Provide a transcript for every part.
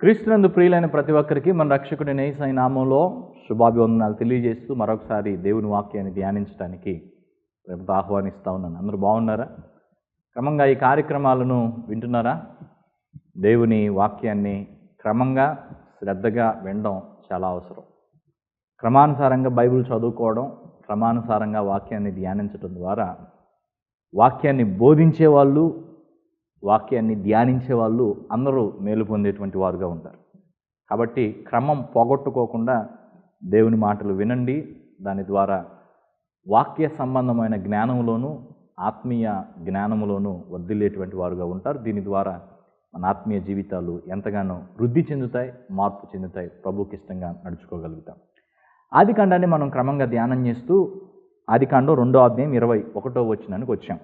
క్రీస్తునందు ప్రియులైన ప్రతి ఒక్కరికి మన రక్షకుడి నేసై నామంలో శుభాభివందనాలు తెలియజేస్తూ మరొకసారి దేవుని వాక్యాన్ని ధ్యానించడానికి ప్రేమతో ఆహ్వానిస్తూ ఉన్నాను. అందరూ బాగున్నారా? క్రమంగా ఈ కార్యక్రమాలను వింటున్నారా? దేవుని వాక్యాన్ని క్రమంగా శ్రద్ధగా వినడం చాలా అవసరం. క్రమానుసారంగా బైబిల్ చదువుకోవడం క్రమానుసారంగా వాక్యాన్ని ధ్యానించడం ద్వారా వాక్యాన్ని బోధించే వాళ్ళు వాక్యాన్ని ధ్యానించే వాళ్ళు అందరూ మేలు పొందేటువంటి వారుగా ఉంటారు. కాబట్టి క్రమం పోగొట్టుకోకుండా దేవుని మాటలు వినండి. దాని ద్వారా వాక్య సంబంధమైన జ్ఞానంలోనూ ఆత్మీయ జ్ఞానములోనూ వర్ధిల్లేటువంటి వారుగా ఉంటారు. దీని ద్వారా మన ఆత్మీయ జీవితాలు ఎంతగానో వృద్ధి చెందుతాయి మార్పు చెందుతాయి. ప్రభుకి ఇష్టంగా నడుచుకోగలుగుతాం. ఆది కాండాన్ని మనం క్రమంగా ధ్యానం చేస్తూ ఆది కాండం రెండో అధ్యాయం ఇరవై ఒకటో వచ్చినానికి వచ్చాం.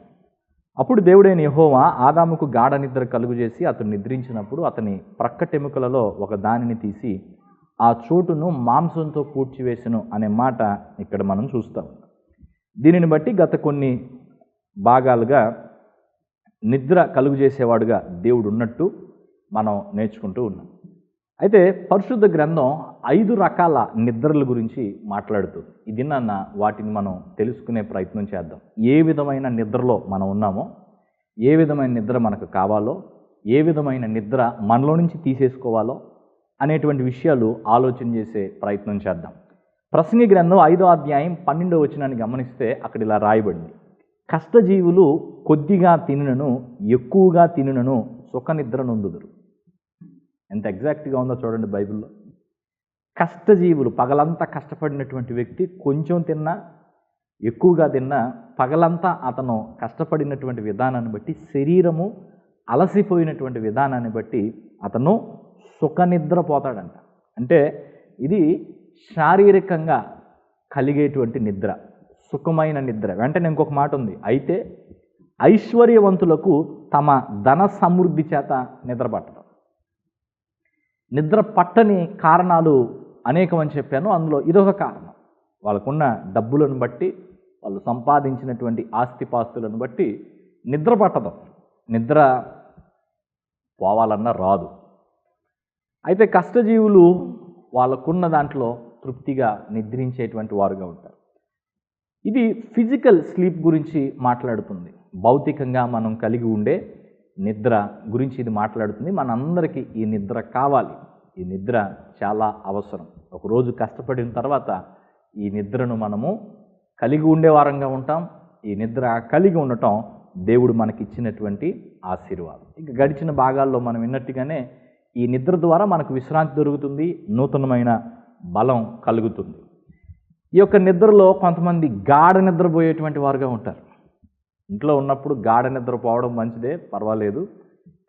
అప్పుడు దేవుడైన యహోవా ఆదాముకు గాఢ నిద్ర కలుగు చేసి అతను నిద్రించినప్పుడు అతని ప్రక్కటెముకలలో ఒక దానిని తీసి ఆ చోటును మాంసంతో పూడ్చివేసెను అనే మాట ఇక్కడ మనం చూస్తాం. దీనిని బట్టి గత కొన్ని భాగాలుగా నిద్ర కలుగు చేసేవాడుగా దేవుడు ఉన్నట్టు మనం నేర్చుకుంటూ ఉన్నాం. అయితే పరిశుద్ధ గ్రంథం ఐదు రకాల నిద్రల గురించి మాట్లాడుతుంది. ఇది నన్న వాటిని మనం తెలుసుకునే ప్రయత్నం చేద్దాం. ఏ విధమైన నిద్రలో మనం ఉన్నామో ఏ విధమైన నిద్ర మనకు కావాలో ఏ విధమైన నిద్ర మనలో నుంచి తీసేసుకోవాలో అనేటువంటి విషయాలు ఆలోచన చేసే ప్రయత్నం చేద్దాం. ప్రసంగి గ్రంథం ఐదో అధ్యాయం పన్నెండో వచనాన్ని గమనిస్తే అక్కడ ఇలా రాయబడింది. కష్టజీవులు కొద్దిగా తినునను ఎక్కువగా తినునను సుఖ నిద్ర నొందుదురు. ఎంత ఎగ్జాక్ట్గా ఉందో చూడండి బైబిల్లో. కష్టజీవులు పగలంతా కష్టపడినటువంటి వ్యక్తి కొంచెం తిన్నా ఎక్కువగా తిన్నా పగలంతా అతను కష్టపడినటువంటి విధానాన్ని బట్టి శరీరము అలసిపోయినటువంటి విధానాన్ని బట్టి అతను సుఖనిద్రపోతాడంట. అంటే ఇది శారీరకంగా కలిగేటువంటి నిద్ర సుఖమైన నిద్ర. వెంటనే ఇంకొక మాట ఉంది. అయితే ఐశ్వర్యవంతులకు తమ ధన సమృద్ధి చేత నిద్రపట్టడం. నిద్ర పట్టని కారణాలు అనేకమని చెప్పాను. అందులో ఇదొక కారణం. వాళ్ళకున్న డబ్బులను బట్టి వాళ్ళు సంపాదించినటువంటి ఆస్తిపాస్తులను బట్టి నిద్ర పట్టదు. నిద్ర పోవాలన్నా రాదు. అయితే కష్టజీవులు వాళ్ళకున్న దాంట్లో తృప్తిగా నిద్రించేటువంటి వారుగా ఉంటారు. ఇది ఫిజికల్ స్లీప్ గురించి మాట్లాడుతుంది. భౌతికంగా మనం కలిగి ఉండే నిద్ర గురించి ఇది మాట్లాడుతుంది. మనందరికీ ఈ నిద్ర కావాలి. ఈ నిద్ర చాలా అవసరం. ఒకరోజు కష్టపడిన తర్వాత ఈ నిద్రను మనము కలిగి ఉండేవారంగా ఉంటాం. ఈ నిద్ర కలిగి ఉండటం దేవుడు మనకిచ్చినటువంటి ఆశీర్వాదం. ఇక గడిచిన భాగాల్లో మనం విన్నట్టుగానే ఈ నిద్ర ద్వారా మనకు విశ్రాంతి దొరుకుతుంది. నూతనమైన బలం కలుగుతుంది. ఈ యొక్క నిద్రలో కొంతమంది గాఢ నిద్రపోయేటువంటి వారుగా ఉంటారు. ఇంట్లో ఉన్నప్పుడు గాఢ నిద్రపోవడం మంచిదే పర్వాలేదు.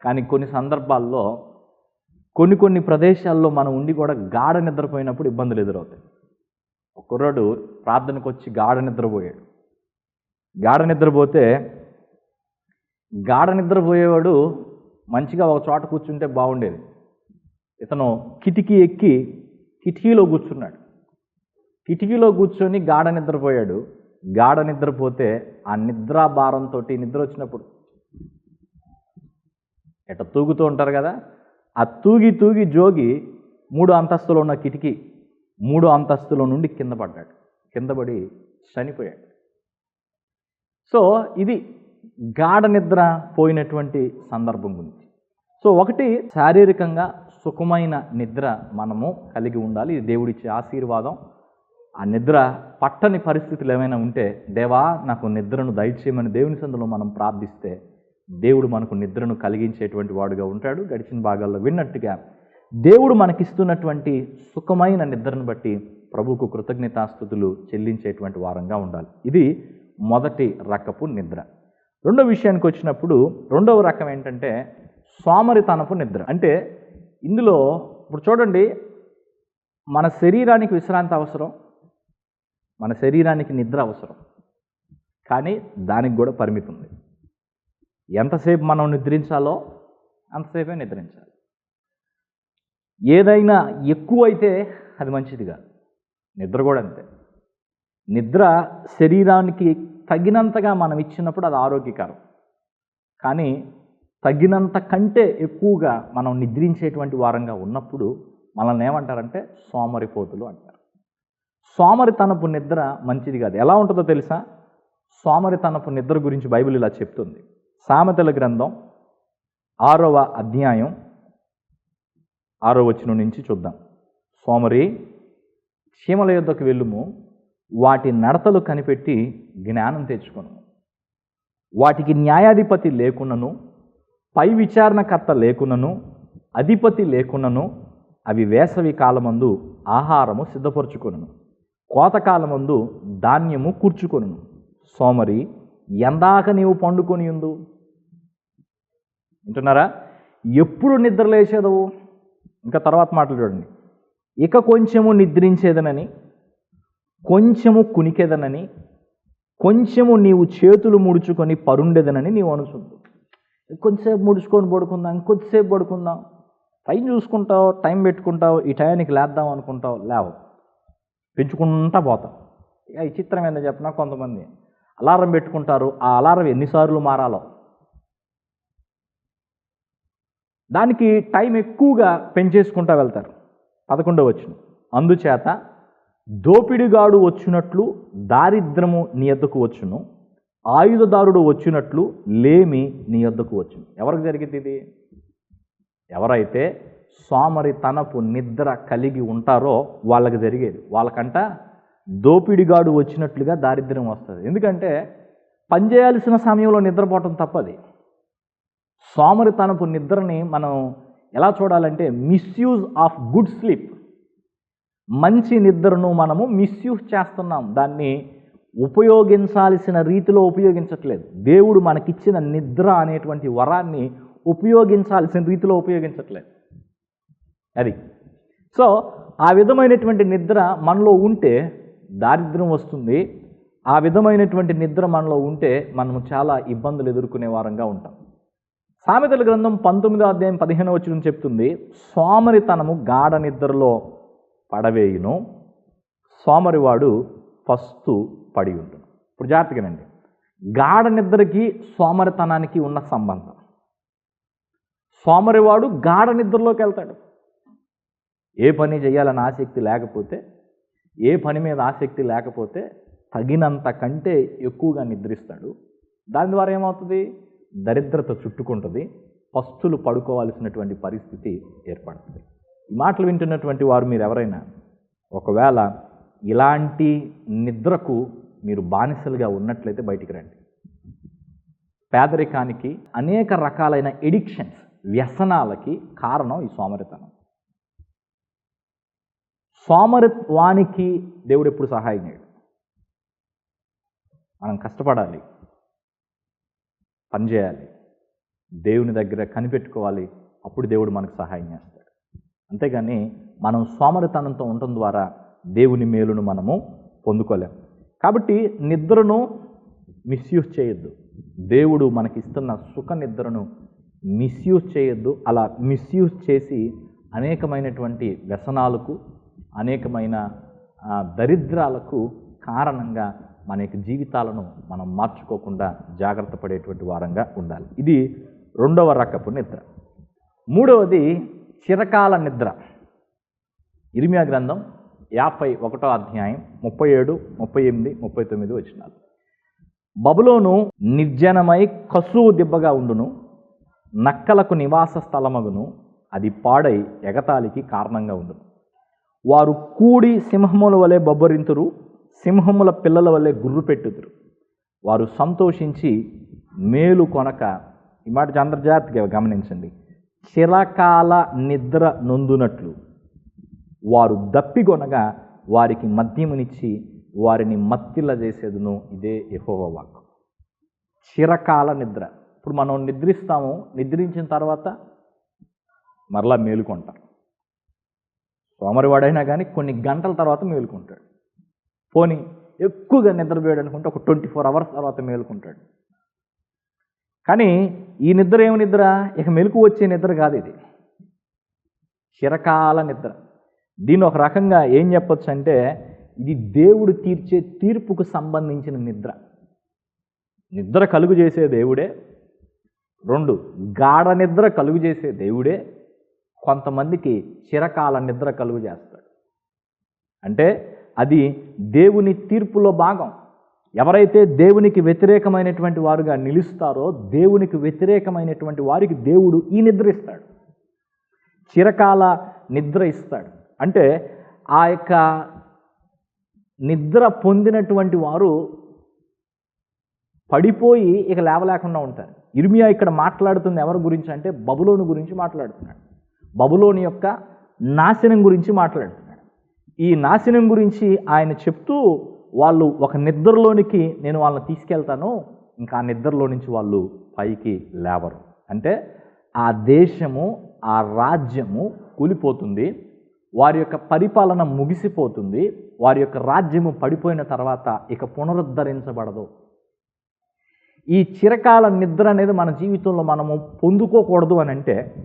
కానీ కొన్ని సందర్భాల్లో కొన్ని కొన్ని ప్రదేశాల్లో మనం ఉండి కూడా గాఢ నిద్రపోయినప్పుడు ఇబ్బందులు ఎదురవుతాయి. ఒక కుర్రాడు ప్రార్థనకు వచ్చి గాఢ నిద్రపోయాడు. గాఢ నిద్రపోతే గాఢ నిద్రపోయేవాడు మంచిగా ఒక చోట కూర్చుంటే బాగుండేది. ఇతను కిటికీ ఎక్కి కిటికీలో కూర్చున్నాడు. కిటికీలో కూర్చొని గాఢ నిద్రపోయాడు. గాఢ నిద్రపోతే ఆ నిద్రా భారంతో నిద్ర వచ్చినప్పుడు ఎట తూగుతూ ఉంటారు కదా ఆ తూగి తూగి జోగి మూడు అంతస్తులో ఉన్న కిటికీ మూడు అంతస్తులో నుండి కింద పడ్డాడు. కింద పడి చనిపోయాడు. సో ఇది గాఢ నిద్ర పోయినటువంటి సందర్భం గురించి. సో ఒకటి శారీరకంగా సుఖమైన నిద్ర మనము కలిగి ఉండాలి. ఇది దేవుడిచ్చే ఆశీర్వాదం. ఆ నిద్ర పట్టని పరిస్థితులు ఏమైనా ఉంటే దేవా నాకు నిద్రను దయచేయమని దేవుని సందులో మనం ప్రార్థిస్తే దేవుడు మనకు నిద్రను కలిగించేటువంటి వాడుగా ఉంటాడు. గడిచిన భాగాల్లో విన్నట్టుగా దేవుడు మనకిస్తున్నటువంటి సుఖమైన నిద్రను బట్టి ప్రభుకు కృతజ్ఞతాస్థుతులు చెల్లించేటువంటి వారంగా ఉండాలి. ఇది మొదటి రకపు నిద్ర. రెండో విషయానికి వచ్చినప్పుడు రెండవ రకం ఏంటంటే సోమరితనపు నిద్ర. అంటే ఇందులో ఇప్పుడు చూడండి మన శరీరానికి విశ్రాంతి అవసరం మన శరీరానికి నిద్ర అవసరం. కానీ దానికి కూడా పరిమితి ఉంది. ఎంతసేపు మనం నిద్రించాలో అంతసేపే నిద్రించాలి. ఏదైనా ఎక్కువ అయితే అది మంచిది కాదు నిద్ర కూడా అంతే. నిద్ర శరీరానికి తగినంతగా మనం ఇచ్చినప్పుడు అది ఆరోగ్యకరం. కానీ తగినంత కంటే ఎక్కువగా మనం నిద్రించేటువంటి వారంగా ఉన్నప్పుడు మనల్ని ఏమంటారంటే సోమరిపోతులు అంటారు. సోమరితనపు నిద్ర మంచిది కాదు. ఎలా ఉంటుందో తెలుసా? సోమరితనపు నిద్ర గురించి బైబిల్ ఇలా చెప్తుంది. సామెతల గ్రంథం ఆరవ అధ్యాయం ఆరో వచనం నుంచి చూద్దాం. సోమరి క్షీమల యొద్దకు వెళ్ళుము. వాటి నడతలు కనిపెట్టి జ్ఞానం తెచ్చుకును వాటికి న్యాయాధిపతి లేకున్నను పై విచారణకర్త లేకున్నను అధిపతి లేకున్నను అవి వేసవి కాలమందు ఆహారము సిద్ధపరచుకును కోతకాలమందు ధాన్యము కూర్చుకొను సోమరి ఎందాక నీవు పండుకొని ఉందు వింటున్నారా? ఎప్పుడు నిద్రలేసేదవు ఇంకా తర్వాత మాటలు చూడండి. ఇక కొంచెము నిద్రించేదనని కొంచెము కునికెదనని కొంచెము నీవు చేతులు ముడుచుకొని పరుండేదనని నీవు అనుకుంటు. కొంచెంసేపు ముడుచుకొని పడుకుందాం ఇంకొద్దిసేపు పడుకుందాం. టైం చూసుకుంటావు టైం పెట్టుకుంటావు ఈ టయానికి లేద్దాం అనుకుంటావు లేవు. పెంచుకుంటా పోతాం. ఇక ఈ చిత్రం ఏందో చెప్పినా కొంతమంది. అలారం పెట్టుకుంటారు. ఆ అలారం ఎన్నిసార్లు మారాలో? దానికి టైం ఎక్కువగా పెంచేసుకుంటా వెళ్తారు. పదకొండవ వచ్చిన అందుచేత దోపిడిగాడు వచ్చినట్లు దారిద్రము నీ యొద్దకు వచ్చును. ఆయుధదారుడు వచ్చినట్లు లేమి నీ యొద్దకు వచ్చును. ఎవరికి జరిగింది ఇది? ఎవరైతే సోమరితనపు నిద్ర కలిగి ఉంటారో వాళ్ళకి జరిగేది. వాళ్ళకంట దోపిడిగాడు వచ్చినట్లుగా దారిద్ర్యం వస్తుంది. ఎందుకంటే పనిచేయాల్సిన సమయంలో నిద్రపోవటం తప్పది. సోమరితనపు నిద్రని మనం ఎలా చూడాలంటే మిస్యూజ్ ఆఫ్ గుడ్ స్లీప్ మంచి నిద్రను మనము మిస్యూజ్ చేస్తున్నాం. దాన్ని ఉపయోగించాల్సిన రీతిలో ఉపయోగించట్లేదు. దేవుడు మనకిచ్చిన నిద్ర అనేటువంటి వరాన్ని ఉపయోగించాల్సిన రీతిలో ఉపయోగించట్లేదు. అది. సో ఆ విధమైనటువంటి నిద్ర మనలో ఉంటే దారిద్ర్యం వస్తుంది. ఆ విధమైనటువంటి నిద్ర మనలో ఉంటే మనము చాలా ఇబ్బందులు ఎదుర్కొనే వారంగా ఉంటాం. సామెతల గ్రంథం పంతొమ్మిదో అధ్యాయం పదిహేను వచ్చిన చెప్తుంది సోమరితనము గాఢ నిద్రలో పడవేయును. సోమరివాడు ఫస్తు పడి ఉంటుంది ఇప్పుడు జాగ్రత్తగానండి గాఢ నిద్రకి సోమరితనానికి ఉన్న సంబంధం. సోమరివాడు గాఢ నిద్రలోకి వెళ్తాడు. ఏ పని చేయాలని ఆసక్తి లేకపోతే ఏ పని మీద ఆసక్తి లేకపోతే తగినంత కంటే ఎక్కువగా నిద్రిస్తాడు. దాని ద్వారా ఏమవుతుంది? దరిద్రత చుట్టుకుంటుంది. పస్తులు పడుకోవాల్సినటువంటి పరిస్థితి ఏర్పడుతుంది. ఈ మాటలు వింటున్నటువంటి వారు మీరు ఎవరైనా ఒకవేళ ఇలాంటి నిద్రకు మీరు బానిసలుగా ఉన్నట్లయితే బయటికి రండి. పేదరికానికి అనేక రకాలైన ఎడిక్షన్స్ వ్యసనాలకి కారణం ఈ సోమరితనం. సోమరిత్వానికి దేవుడు ఎప్పుడు సహాయం చేయడు మనం కష్టపడాలి పనిచేయాలి దేవుని దగ్గర కనిపెట్టుకోవాలి అప్పుడు దేవుడు మనకు సహాయం చేస్తాడు. అంతేగాని మనం సోమరితనంతో ఉండటం ద్వారా దేవుని మేలును మనము పొందుకోలేము కాబట్టి నిద్రను మిస్యూజ్ చేయొద్దు. దేవుడు మనకిస్తున్న సుఖ నిద్రను మిస్యూజ్ చేయొద్దు. అలా మిస్యూజ్ చేసి అనేకమైనటువంటి వ్యసనాలకు అనేకమైన ఆ, దరిద్రాలకు కారణంగా మన యొక్క జీవితాలను మనం మార్చుకోకుండా జాగ్రత్త పడేటువంటి వారంగా ఉండాలి. ఇది రెండవ రకపు నిద్ర. మూడవది చిరకాల నిద్ర. ఇరిమియా గ్రంథం యాభై ఒకటో అధ్యాయం ముప్పై ఏడు ముప్పై ఎనిమిది ముప్పై తొమ్మిది వచ్చినారు బబులోను నిర్జనమై కసువు దిబ్బగా ఉండును నక్కలకు నివాస స్థలమగును అది పాడై ఎగతాళికి కారణంగా ఉండును. వారు కూడి సింహముల వలె బొబ్బరింతురు సింహముల పిల్లల వలె గుర్రు పెట్టుదురు. వారు సంతోషించి మేలు కొనక ఈ మాట చంద్రజాతిగా గమనించండి. చిరకాల నిద్ర నొందునట్లు వారు దప్పిగొనగా వారికి మద్యమునిచ్చి వారిని మత్తిల్ల చేసేదును ఇదే యెహోవా వాక్ చిరకాల నిద్ర. ఇప్పుడు మనం నిద్రిస్తాము నిద్రించిన తర్వాత మరలా మేలుకుంటాం సోమరివాడైనా కానీ కొన్ని గంటల తర్వాత మేలుకుంటాడు. పోనీ ఎక్కువగా నిద్రపోయాడు అనుకుంటే ఒక ట్వంటీ ఫోర్ అవర్స్ తర్వాత మేలుకుంటాడు. కానీ ఈ నిద్ర ఏమి నిద్ర? ఇక మెలకు వచ్చే నిద్ర కాదు ఇది. చిరకాల నిద్ర. దీన్ని ఒక రకంగా ఏం చెప్పొచ్చు అంటే ఇది దేవుడు తీర్చే తీర్పుకు సంబంధించిన నిద్ర. నిద్ర కలుగు చేసే దేవుడే. రెండు గాఢ నిద్ర కలుగు చేసే దేవుడే. కొంతమందికి చిరకాల నిద్ర కలుగు చేస్తాడు. అంటే అది దేవుని తీర్పులో భాగం. ఎవరైతే దేవునికి వ్యతిరేకమైనటువంటి వారుగా నిలుస్తారో దేవునికి వ్యతిరేకమైనటువంటి వారికి దేవుడు ఈ నిద్ర ఇస్తాడు. చిరకాల నిద్ర ఇస్తాడు. అంటే ఆ యొక్క నిద్ర పొందినటువంటి వారు పడిపోయి ఇక లేవలేకుండా ఉంటారు. ఇర్మియా ఇక్కడ మాట్లాడుతుంది ఎవరి గురించి అంటే బబులోని గురించి మాట్లాడుతున్నాడు. బబులోని యొక్క నాశనం గురించి మాట్లాడుతున్నాడు. ఈ నాశనం గురించి ఆయన చెప్తూ వాళ్ళు ఒక నిద్రలోనికి నేను వాళ్ళని తీసుకెళ్తాను ఇంకా ఆ నిద్రలో నుంచి వాళ్ళు పైకి లేవరు. అంటే ఆ దేశము ఆ రాజ్యము కూలిపోతుంది వారి యొక్క పరిపాలన ముగిసిపోతుంది వారి యొక్క రాజ్యము పడిపోయిన తర్వాత ఇక పునరుద్ధరించబడదు. ఈ చిరకాల నిద్ర అనేది మన జీవితంలో మనము పొందుకోకూడదు అని అంటే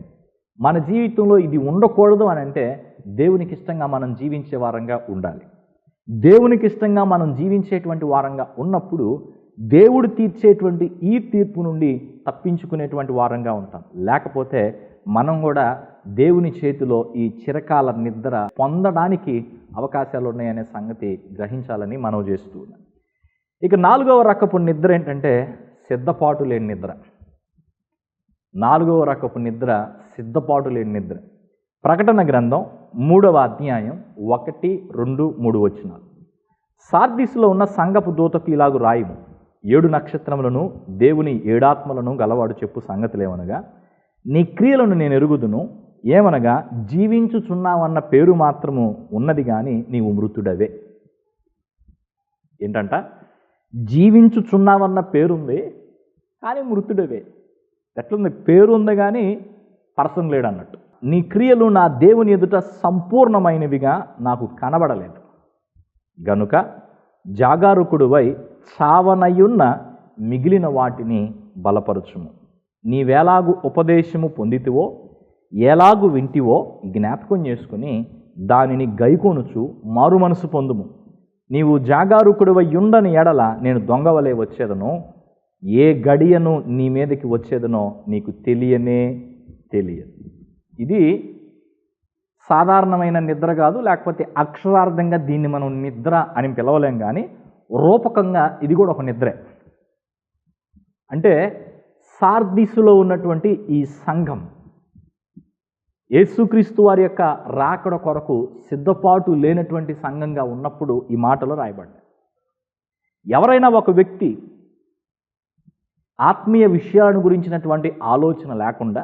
మన జీవితంలో ఇది ఉండకూడదు అని అంటే దేవునికి ఇష్టంగా మనం జీవించే వారంగా ఉండాలి. దేవునికి ఇష్టంగా మనం జీవించేటువంటి వారంగా ఉన్నప్పుడు దేవుడు తీర్చేటువంటి ఈ తీర్పు నుండి తప్పించుకునేటువంటి వారంగా ఉంటాం. లేకపోతే మనం కూడా దేవుని చేతిలో ఈ చిరకాల నిద్ర పొందడానికి అవకాశాలు ఉన్నాయనే సంగతి గ్రహించాలని మనం చేస్తూ ఉన్నాం. ఇక నాలుగవ రకపు నిద్ర ఏంటంటే సిద్ధపాటు లేని నిద్ర. నాలుగవ రకపు నిద్ర సిద్ధపాటు లేని నిద్ర. ప్రకటన గ్రంథం మూడవ అధ్యాయం ఒకటి రెండు మూడు వచ్చిన సార్దిస్లో ఉన్న సంగపు దూతకు ఇలాగు రాయము. ఏడు నక్షత్రములను దేవుని ఏడాత్మలను గలవాడు చెప్పు సంగతులేమనగా నీ క్రియలను నేను ఎరుగుదును ఏమనగా జీవించుచున్నావన్న పేరు మాత్రము ఉన్నది కానీ నీవు మృతుడవే. ఏంటంట? జీవించుచున్నావన్న పేరుంది కానీ మృతుడవే. ఎట్లుంది? పేరు ఉంది కానీ పర్సన్ లేడు అన్నట్టు నీ క్రియలు నా దేవుని ఎదుట సంపూర్ణమైనవిగా నాకు కనబడలేదు. గనుక జాగారుకుడువై చావనయున్న మిగిలిన వాటిని బలపరచుము. నీవేలాగు ఉపదేశము పొందితివో ఎలాగు వింటివో జ్ఞాపకం చేసుకుని దానిని గైకొనుచు మారు మనసు పొందుము. నీవు జాగారుకుడివై ఉండని ఎడల నేను దొంగవలే వచ్చేదను ఏ గడియను నీ మీదకి వచ్చేదనో నీకు తెలియనే తెలియదు. ఇది సాధారణమైన నిద్ర కాదు లేకపోతే అక్షరార్థంగా దీన్ని మనం నిద్ర అని పిలవలేం కానీ రూపకంగా ఇది కూడా ఒక నిద్రే. అంటే సార్దిసులో ఉన్నటువంటి ఈ సంఘం యేసుక్రీస్తు వారి యొక్క రాకడ కొరకు సిద్ధపాటు లేనటువంటి సంఘంగా ఉన్నప్పుడు ఈ మాటలు రాయబడ్డాయి. ఎవరైనా ఒక వ్యక్తి ఆత్మీయ విషయాలను గురించినటువంటి ఆలోచన లేకుండా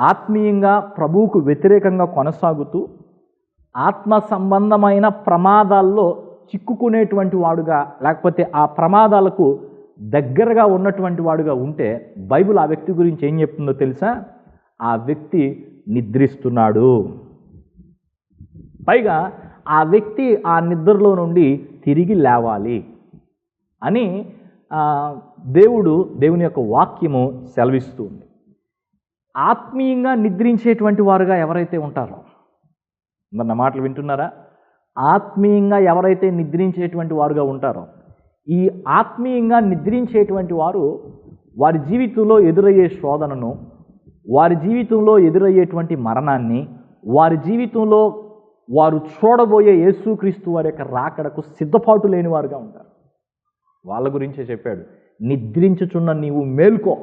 ఆత్మీయంగా ప్రభువుకు వ్యతిరేకంగా కొనసాగుతూ ఆత్మ సంబంధమైన ప్రమాదాల్లో చిక్కుకునేటువంటి వాడుగా లేకపోతే ఆ ప్రమాదాలకు దగ్గరగా ఉన్నటువంటి వాడుగా ఉంటే బైబిల్ ఆ వ్యక్తి గురించి ఏం చెప్తుందో తెలుసా? ఆ వ్యక్తి నిద్రిస్తున్నాడు. పైగా ఆ వ్యక్తి ఆ నిద్రలో నుండి తిరిగి లేవాలి అని దేవుడు దేవుని యొక్క వాక్యము సెలవిస్తుంది. ఆత్మీయంగా నిద్రించేటువంటి వారుగా ఎవరైతే ఉంటారో. మరి నా మాటలు వింటున్నారా? ఆత్మీయంగా ఎవరైతే నిద్రించేటువంటి వారుగా ఉంటారో ఈ ఆత్మీయంగా నిద్రించేటువంటి వారు వారి జీవితంలో ఎదురయ్యే శోధనను వారి జీవితంలో ఎదురయ్యేటువంటి మరణాన్ని వారి జీవితంలో వారు చూడబోయే యేసుక్రీస్తు వారి యొక్క రాకడకు సిద్ధపాటు లేని వారుగా ఉంటారు. వాళ్ళ గురించే చెప్పాడు నిద్రించుచున్న నీవు మేల్కో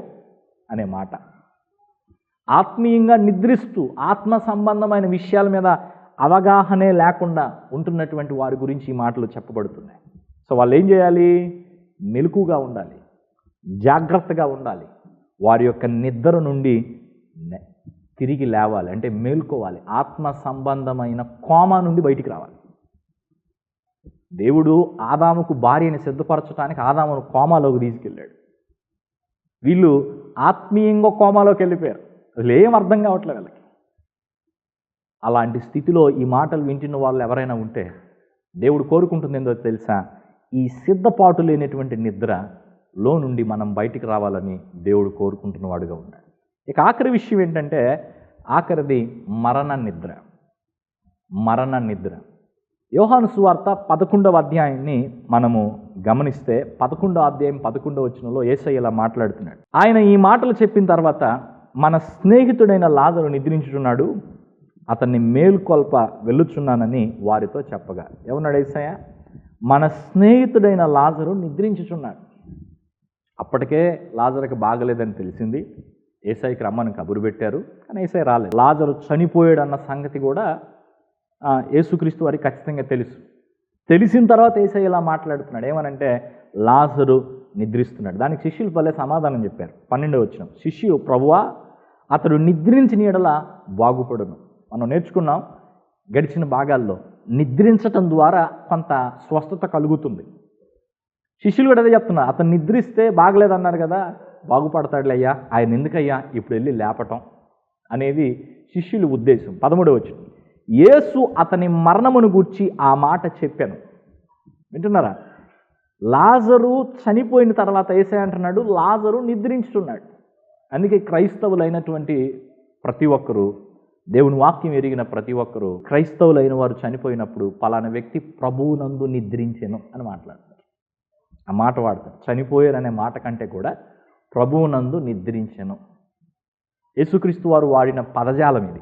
అనే మాట. ఆత్మీయంగా నిద్రిస్తూ ఆత్మ సంబంధమైన విషయాల మీద అవగాహనే లేకుండా ఉంటున్నటువంటి వారి గురించి ఈ మాటలు చెప్పబడుతున్నాయి. సో వాళ్ళు ఏం చేయాలి? మెలకుగా ఉండాలి. జాగ్రత్తగా ఉండాలి. వారి యొక్క నిద్ర నుండి తిరిగి లేవాలి. అంటే మేల్కోవాలి. ఆత్మ సంబంధమైన కోమా నుండి బయటికి రావాలి. దేవుడు ఆదాముకు భార్యని సిద్ధపరచడానికి ఆదామును కోమాలోకి తీసుకెళ్ళాడు. వీళ్ళు ఆత్మీయంగా కోమాలోకి వెళ్ళిపోయారు. అసలు ఏం అర్థం కావట్లేదు వీళ్ళకి. అలాంటి స్థితిలో ఈ మాటలు వింటున్న వాళ్ళు ఎవరైనా ఉంటే దేవుడు కోరుకుంటుంది ఏందో తెలుసా? ఈ సిద్ధపాటు లేనటువంటి నిద్రలో నుండి మనం బయటికి రావాలని దేవుడు కోరుకుంటున్నవాడుగా ఉన్నాడు ఇక ఆఖరి విషయం ఏంటంటే ఆఖరిది మరణ నిద్ర. మరణ నిద్ర. యోహాను సువార్త పదకొండవ అధ్యాయాన్ని మనము గమనిస్తే పదకొండో అధ్యాయం పదకొండవ వచనంలో ఏసై ఇలా మాట్లాడుతున్నాడు. ఆయన ఈ మాటలు చెప్పిన తర్వాత మన స్నేహితుడైన లాజరు నిద్రించుచున్నాడు అతన్ని మేల్కొల్ప వెళ్ళుచున్నానని వారితో చెప్పగా. ఏమన్నాడు ఏసయ్య? మన స్నేహితుడైన లాజరు నిద్రించుచున్నాడు. అప్పటికే లాజరుకి బాగలేదని తెలిసింది. ఏసైకి రమ్మని కబురు పెట్టారు కానీ ఏసై రాలేదు. లాజరు చనిపోయాడు అన్న సంగతి కూడా యేసుక్రీస్తు వారికి ఖచ్చితంగా తెలుసు. తెలిసిన తర్వాత ఏసై ఇలా మాట్లాడుతున్నాడు. ఏమనంటే లాజరు నిద్రిస్తున్నాడు. దానికి శిష్యులు పల్లె సమాధానం చెప్పారు. పన్నెండవ వచ్చిన శిష్యు ప్రభువా అతడు నిద్రించిన ఎడల బాగుపడును మనం నేర్చుకున్నాం గడిచిన భాగాల్లో నిద్రించటం ద్వారా కొంత స్వస్థత కలుగుతుంది. శిష్యులు కూడా అదే చెప్తున్నారు అతను నిద్రిస్తే బాగలేదన్నారు కదా బాగుపడతాడులే అయ్యా ఆయన ఎందుకయ్యా ఇప్పుడు వెళ్ళి లేపటం? అనేది శిష్యుల ఉద్దేశం. పదమూడవ వచ్చి యేసు అతని మరణమును గూర్చి ఆ మాట చెప్పాను. వింటున్నారా? లాజరు చనిపోయిన తర్వాత ఏసే అంటున్నాడు లాజరు నిద్రించుతున్నాడు అందుకే క్రైస్తవులైనటువంటి ప్రతి ఒక్కరూ దేవుని వాక్యం ఎరిగిన ప్రతి ఒక్కరూ క్రైస్తవులైన వారు చనిపోయినప్పుడు పలానా వ్యక్తి ప్రభువునందు నిద్రించెను అని మాట్లాడతారు. ఆ మాట వాడతారు. చనిపోయారు అనే మాట కంటే కూడా ప్రభువునందు నిద్రించెను. యేసుక్రీస్తు వారు వాడిన పదజాలం ఇది.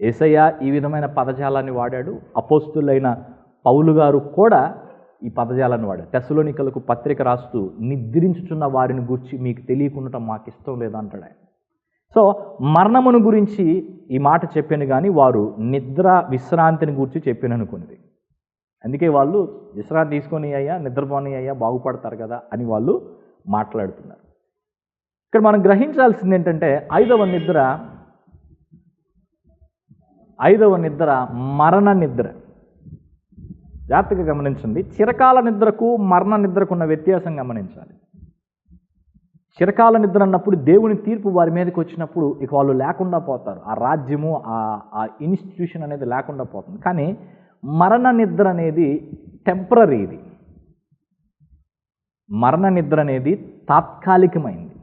ఏసయ్య ఈ విధమైన పదజాలాన్ని వాడాడు. అపోస్తులైన పౌలు గారు కూడా ఈ పదజాలాన్ని వాడు తెసలోనికలకు పత్రిక రాస్తూ నిద్రించుచున్న వారిని గురించి మీకు తెలియకుండా మాకు ఇష్టం లేదంటాడు ఆయన. సో మరణమును గురించి ఈ మాట చెప్పాను కానీ వారు నిద్ర విశ్రాంతిని గురించి చెప్పాను అనుకున్నది. అందుకే వాళ్ళు విశ్రాంతి తీసుకొని అయ్యా నిద్రపోని అయ్యా బాగుపడతారు కదా అని వాళ్ళు మాట్లాడుతున్నారు. ఇక్కడ మనం గ్రహించాల్సింది ఏంటంటే ఐదవ నిద్ర ఐదవ నిద్ర మరణ నిద్ర. జాగ్రత్తగా గమనించండి. చిరకాల నిద్రకు మరణ నిద్రకు ఉన్న వ్యత్యాసం గమనించాలి. చిరకాల నిద్ర అన్నప్పుడు దేవుని తీర్పు వారి మీదకి వచ్చినప్పుడు ఇక వాళ్ళు లేకుండా పోతారు. ఆ రాజ్యము ఆ ఇన్స్టిట్యూషన్ అనేది లేకుండా పోతుంది. కానీ మరణ నిద్ర అనేది టెంపరీ ఇది. మరణ నిద్ర అనేది తాత్కాలికమైంది.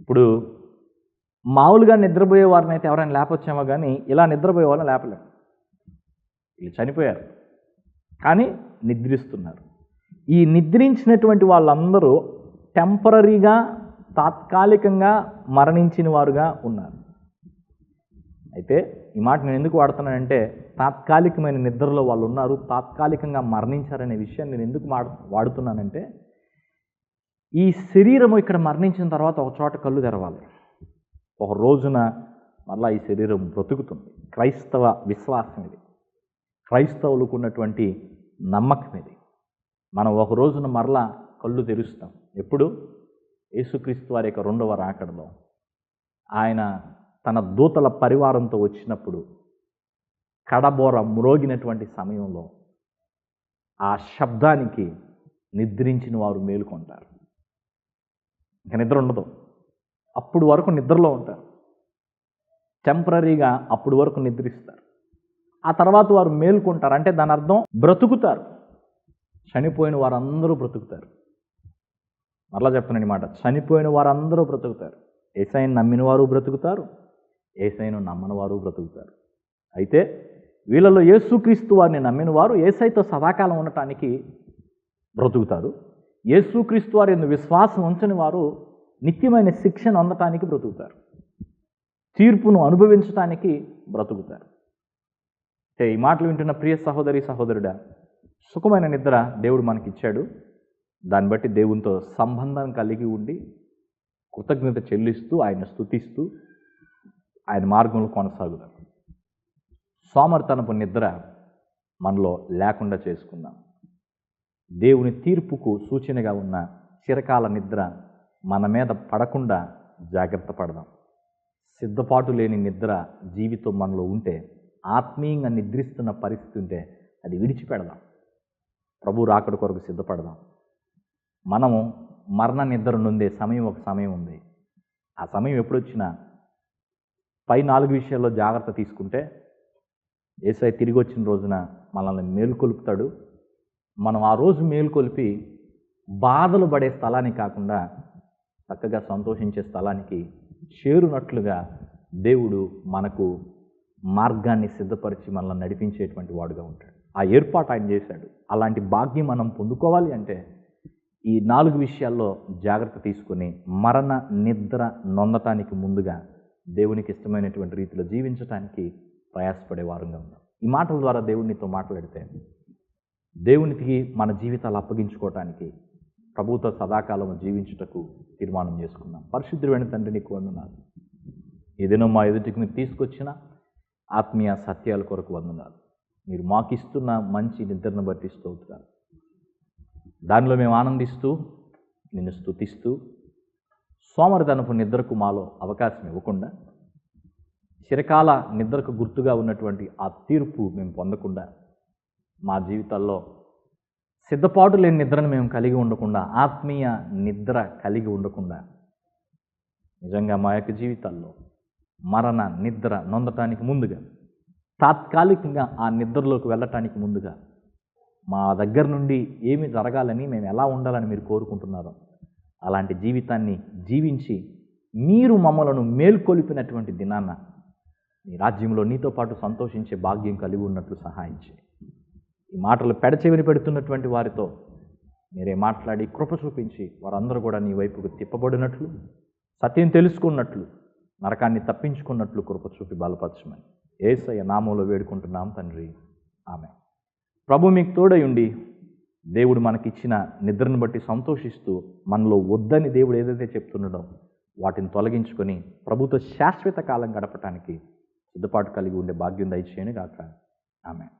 ఇప్పుడు మామూలుగా నిద్రపోయే వారిని అయితే ఎవరైనా లేపొచ్చామో కానీ ఇలా నిద్రపోయే వాళ్ళని లేపలేము వీళ్ళు చనిపోయారు. కానీ నిద్రిస్తున్నారు. ఈ నిద్రించినటువంటి వాళ్ళందరూ టెంపరీగా తాత్కాలికంగా మరణించిన వారుగా ఉన్నారు. అయితే ఈ మాట నేను ఎందుకు వాడుతున్నానంటే తాత్కాలికమైన నిద్రలో వాళ్ళు ఉన్నారు తాత్కాలికంగా మరణించారనే విషయాన్ని నేను ఎందుకు మాడు వాడుతున్నానంటే ఈ శరీరము ఇక్కడ మరణించిన తర్వాత ఒక చోట కళ్ళు తెరవాలి. ఒక రోజున మళ్ళీ ఈ శరీరం బ్రతుకుతుంది. క్రైస్తవ విశ్వాసం ఇది. క్రైస్తవులకు ఉన్నటువంటి నమ్మకం ఇది మనం ఒక రోజున మరలా కళ్ళు తెరుస్తాం. ఎప్పుడు? యేసుక్రీస్తు వారి యొక్క రెండవ రాకడలో. ఆయన తన దూతల పరివారంతో వచ్చినప్పుడు కడబోర మ్రోగినటువంటి సమయంలో ఆ శబ్దానికి నిద్రించిన వారు మేలుకొంటారు. ఇంకా నిద్ర ఉండదు. అప్పుడు వరకు నిద్రలో ఉంటారు. టెంపరీగా అప్పుడు వరకు నిద్రిస్తారు. ఆ తర్వాత వారు మేల్కొంటారు. అంటే దాని అర్థం బ్రతుకుతారు. చనిపోయిన వారందరూ బ్రతుకుతారు. మరలా చెప్తున్నాను మాట. చనిపోయిన వారందరూ బ్రతుకుతారు. ఏసైని నమ్మిన వారు బ్రతుకుతారు. ఏసైను నమ్మని వారు బ్రతుకుతారు. అయితే వీళ్ళలో యేసుక్రీస్తు వారిని నమ్మిన వారు ఏసైతో సదాకాలం ఉండటానికి బ్రతుకుతారు. యేసుక్రీస్తు వారి విశ్వాసం ఉంచని వారు నిత్యమైన శిక్షను అందటానికి బ్రతుకుతారు. తీర్పును అనుభవించటానికి బ్రతుకుతారు. ఈ మాటలు వింటున్న ప్రియ సహోదరి సహోదరుడా సుఖమైన నిద్ర దేవుడు మనకిచ్చాడు. దాన్ని బట్టి దేవునితో సంబంధం కలిగి ఉండి కృతజ్ఞత చెల్లిస్తూ ఆయన స్తుతిస్తూ ఆయన మార్గంలో కొనసాగుదాం. సోమర్తనపు నిద్ర మనలో లేకుండా చేసుకుందాం. దేవుని తీర్పుకు సూచనగా ఉన్న చిరకాల నిద్ర మన మీద పడకుండా జాగ్రత్త పడదాం. సిద్ధపాటు లేని నిద్ర జీవితం మనలో ఉంటే ఆత్మీయంగా నిద్రిస్తున్న పరిస్థితి ఉంటే అది విడిచిపెడదాం. ప్రభు రాకడ కొరకు సిద్ధపడదాం. మనము మరణ నిద్ర నుండే సమయం ఒక సమయం ఉంది. ఆ సమయం ఎప్పుడొచ్చినా పై నాలుగు విషయాల్లో జాగ్రత్త తీసుకుంటే ఏసై తిరిగి వచ్చిన రోజున మనల్ని మేలుకొలుపుతాడు. మనం ఆ రోజు మేలుకొలిపి బాధలు పడే స్థలానికి కాకుండా చక్కగా సంతోషించే స్థలానికి చేరునట్లుగా దేవుడు మనకు మార్గాన్ని సిద్ధపరిచి మనల్ని నడిపించేటువంటి వాడుగా ఉంటాడు. ఆ ఏర్పాటు ఆయన చేశాడు. అలాంటి భాగ్యం మనం పొందుకోవాలి అంటే ఈ నాలుగు విషయాల్లో జాగ్రత్త తీసుకుని మరణ నిద్ర నొందటానికి ముందుగా దేవునికి ఇష్టమైనటువంటి రీతిలో జీవించటానికి ప్రయాసపడే వారంగా ఉన్నాం. ఈ మాటల ద్వారా దేవునితో మాట్లాడితే దేవునికి మన జీవితాలు అప్పగించుకోవటానికి ప్రభుతో సదాకాలం జీవించుటకు తీర్మానం చేసుకున్నాం. పరిశుద్ధుడైన తండ్రి నీకు వందనాలు. ఏదైనా మా ఎదుటికి మీరు తీసుకొచ్చినా ఆత్మీయ సత్యాల కొరకు వందనాలు. మీరు మాకిస్తున్న మంచి నిద్రను బట్టి స్తోత్రాలు. దానిలో మేము ఆనందిస్తూ నిన్ను స్తుతిస్తూ సోమరితనపు నిద్రకు మాలో అవకాశం ఇవ్వకుండా చిరకాల నిద్రకు గుర్తుగా ఉన్నటువంటి ఆ తీర్పు మేము పొందకుండా మా జీవితాల్లో సిద్ధపాటు లేని నిద్రను మేము కలిగి ఉండకుండా ఆత్మీయ నిద్ర కలిగి ఉండకుండా నిజంగా మా యొక్క జీవితాల్లో మరణ నిద్ర నొందటానికి ముందుగా తాత్కాలికంగా ఆ నిద్రలోకి వెళ్ళటానికి ముందుగా మా దగ్గర నుండి ఏమి జరగాలని మేము ఎలా ఉండాలని మీరు కోరుకుంటున్నారో అలాంటి జీవితాన్ని జీవించి మీరు మమ్మలను మేల్కొలిపినటువంటి దినాన్న నీ రాజ్యంలో నీతో పాటు సంతోషించే భాగ్యం కలిగి ఉన్నట్లు సహాయించి ఈ మాటలు పెడచెవిని పెడుతున్నటువంటి వారితో మీరే మాట్లాడి కృప చూపించి వారందరూ కూడా నీ వైపుకు తిప్పబడినట్లు సత్యం తెలుసుకున్నట్లు నరకాన్ని తప్పించుకున్నట్లు కృప చూపి బలపరచమని. ఏసయ్య నామంలో వేడుకుంటున్నాం తండ్రి. ఆమె ప్రభు మీకు తోడై ఉండి దేవుడు మనకిచ్చిన నిద్రను బట్టి సంతోషిస్తూ మనలో వద్దని దేవుడు ఏదైతే చెప్తుండడం వాటిని తొలగించుకొని ప్రభుతో శాశ్వత కాలం గడపటానికి సిద్ధపాటు కలిగి ఉండే భాగ్యం దయచేయని గాక ఆమె